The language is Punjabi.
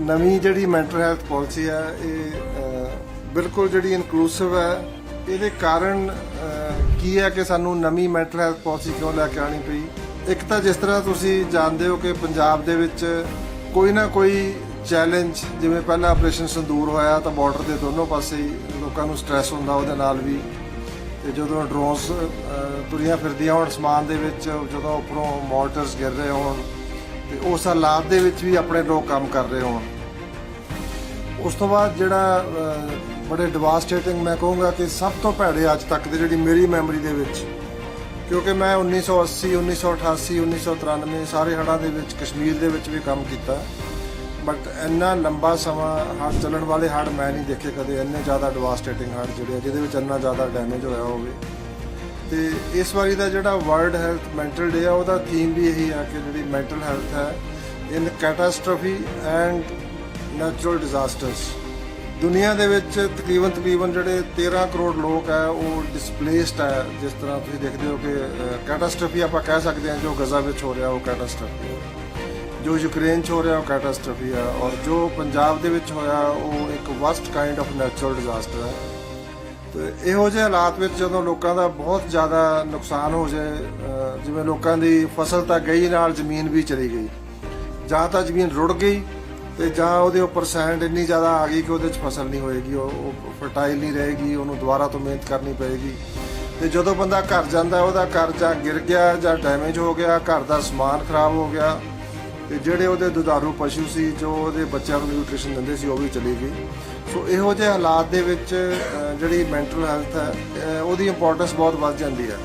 ਨਵੀਂ ਜਿਹੜੀ ਮੈਂਟਲ ਹੈਲਥ ਪਾਲਿਸੀ ਹੈ ਇਹ ਬਿਲਕੁਲ ਜਿਹੜੀ ਇਨਕਲੂਸਿਵ ਹੈ ਇਹਦੇ ਕਾਰਨ ਕੀ ਹੈ ਕਿ ਸਾਨੂੰ ਨਵੀਂ ਮੈਂਟਲ ਹੈਲਥ ਪਾਲਿਸੀ ਕਿਉਂ ਲੈ ਕੇ ਆਣੀ ਪਈ? ਇੱਕ ਤਾਂ ਜਿਸ ਤਰ੍ਹਾਂ ਤੁਸੀਂ ਜਾਣਦੇ ਹੋ ਕਿ ਪੰਜਾਬ ਦੇ ਵਿੱਚ ਕੋਈ ਨਾ ਕੋਈ ਚੈਲੰਜ ਜਿਵੇਂ ਪਹਿਲਾਂ ਆਪਰੇਸ਼ਨ ਸੰਦੂਰ ਹੋਇਆ ਤਾਂ ਬਾਰਡਰ ਦੇ ਦੋਨੋਂ ਪਾਸੇ ਲੋਕਾਂ ਨੂੰ ਸਟ੍ਰੈਸ ਹੁੰਦਾ, ਉਹਦੇ ਨਾਲ ਵੀ। ਤੇ ਜਦੋਂ ਡਰੋਨਸ ਤੁਰੀਆਂ ਫਿਰਦੀਆਂ ਹੋਣ, ਸਮਾਨ ਦੇ ਵਿੱਚ, ਜਦੋਂ ਉੱਪਰੋਂ ਮੋਰਟਰਸ ਗਿਰ ਰਹੇ ਹੋਣ ਤੇ ਉਸ ਹਾਲਾਤ ਦੇ ਵਿੱਚ ਵੀ ਆਪਣੇ ਲੋਕ ਕੰਮ ਕਰ ਰਹੇ ਹੋਣ। ਉਸ ਤੋਂ ਬਾਅਦ ਜਿਹੜਾ ਬੜੇ ਡਿਵਾਸਟੇਟਿੰਗ ਮੈਂ ਕਹੂੰਗਾ ਕਿ ਸਭ ਤੋਂ ਭੈੜੇ ਅੱਜ ਤੱਕ ਦੀ ਜਿਹੜੀ ਮੇਰੀ ਮੈਮਰੀ ਦੇ ਵਿੱਚ ਕਿਉਂਕਿ ਮੈਂ 1980 1988 1993 ਸਾਰੇ ਹੜ੍ਹਾਂ ਦੇ ਵਿੱਚ ਕਸ਼ਮੀਰ ਦੇ ਵਿੱਚ ਵੀ ਕੰਮ ਕੀਤਾ। ਬਟ ਇੰਨਾ ਲੰਬਾ ਸਮਾਂ ਹੜ੍ਹ ਚੱਲਣ ਵਾਲੇ ਹੜ੍ਹ ਮੈਂ ਨਹੀਂ ਦੇਖੇ ਕਦੇ ਇੰਨੇ ਜ਼ਿਆਦਾ ਡਿਵਾਸਟੇਟਿੰਗ ਹੜ੍ਹ ਜਿਹੜੇ ਆ, ਜਿਹਦੇ ਵਿੱਚ ਇੰਨਾ ਜ਼ਿਆਦਾ ਡੈਮੇਜ ਹੋਇਆ ਹੋਵੇ। ਤੇ ਇਸ ਵਾਰੀ ਦਾ ਜਿਹੜਾ ਵਰਲਡ ਹੈਲਥ ਮੈਂਟਲ ਡੇ ਆ, ਉਹਦਾ ਥੀਮ ਵੀ ਇਹੀ ਆ ਕਿ ਜਿਹੜੀ ਮੈਂਟਲ ਹੈਲਥ ਹੈ ਇਨ ਕੈਟਾਸਟ੍ਰੋਫੀ ਐਂਡ ਨੈਚੁਰਲ ਡਿਜ਼ਾਸਟਰਸ ਦੁਨੀਆ ਦੇ ਵਿੱਚ ਤਕਰੀਬਨ ਤਕਰੀਬਨ ਜਿਹੜੇ 13 ਕਰੋੜ ਲੋਕ ਹੈ ਉਹ ਡਿਸਪਲੇਸਡ ਹੈ ਜਿਸ ਤਰ੍ਹਾਂ ਤੁਸੀਂ ਦੇਖਦੇ ਹੋ ਕਿ ਕੈਟਾਸਟ੍ਰੋਫੀ ਆਪਾਂ ਕਹਿ ਸਕਦੇ ਹਾਂ ਜੋ ਗਜ਼ਾ ਵਿੱਚ ਹੋ ਰਿਹਾ, ਉਹ ਕੈਟਾਸਟ੍ਰੋਫੀ ਹੈ। ਜੋ ਯੂਕਰੇਨ 'ਚ ਹੋ ਰਿਹਾ, ਉਹ ਕੈਟਾਸਟ੍ਰੋਫੀ ਆ ਔਰ ਜੋ ਪੰਜਾਬ ਦੇ ਵਿੱਚ ਹੋਇਆ, ਉਹ ਇੱਕ worst kind of natural disaster ਹੈ। ਤੇ ਇਹੋ ਜਿਹੇ ਹਾਲਾਤ ਵਿੱਚ ਜਦੋਂ ਲੋਕਾਂ ਦਾ ਬਹੁਤ ਜ਼ਿਆਦਾ ਨੁਕਸਾਨ ਹੋ ਜਾਏ ਜਿਵੇਂ ਲੋਕਾਂ ਦੀ ਫਸਲ ਤਾਂ ਗਈ ਨਾਲ ਜ਼ਮੀਨ ਵੀ ਚਲੀ ਗਈ। ਜਾਂ ਤਾਂ ਜ਼ਮੀਨ ਰੁੜ ਗਈ ਤੇ ਜਾਂ ਉਹਦੇ ਉੱਪਰ ਸੈਂਡ ਇੰਨੀ ਜ਼ਿਆਦਾ ਆ ਗਈ ਕਿ ਉਹਦੇ 'ਚ ਫਸਲ ਨਹੀਂ ਹੋਏਗੀ, ਉਹ ਫਰਟਾਈਲ ਨਹੀਂ ਰਹੇਗੀ, ਉਹਨੂੰ ਦੁਬਾਰਾ ਤੋਂ ਮਿਹਨਤ ਕਰਨੀ ਪਏਗੀ। ਤੇ ਜਦੋਂ ਬੰਦਾ ਘਰ ਜਾਂਦਾ, ਉਹਦਾ ਘਰ ਜਾਂ ਗਿਰ ਗਿਆ ਜਾਂ ਡੈਮੇਜ ਹੋ ਗਿਆ, ਘਰ ਦਾ ਸਮਾਨ ਖਰਾਬ ਹੋ ਗਿਆ ਤੇ ਜਿਹੜੇ ਉਹਦੇ ਦੁਧਾਰੂ ਪਸ਼ੂ ਸੀ, ਜੋ ਉਹਦੇ ਬੱਚਿਆਂ ਨੂੰ ਨਿਊਟ੍ਰੀਸ਼ਨ ਦਿੰਦੇ ਸੀ, ਉਹ ਵੀ ਚਲੀ ਗਈ। ਸੋ ਇਹੋ ਜਿਹੇ ਹਾਲਾਤ ਦੇ ਵਿੱਚ ਜਿਹੜੀ ਮੈਂਟਲ ਹੈਲਥ ਹੈ ਉਹਦੀ ਇੰਪੋਰਟੈਂਸ ਬਹੁਤ ਵੱਧ ਜਾਂਦੀ ਹੈ।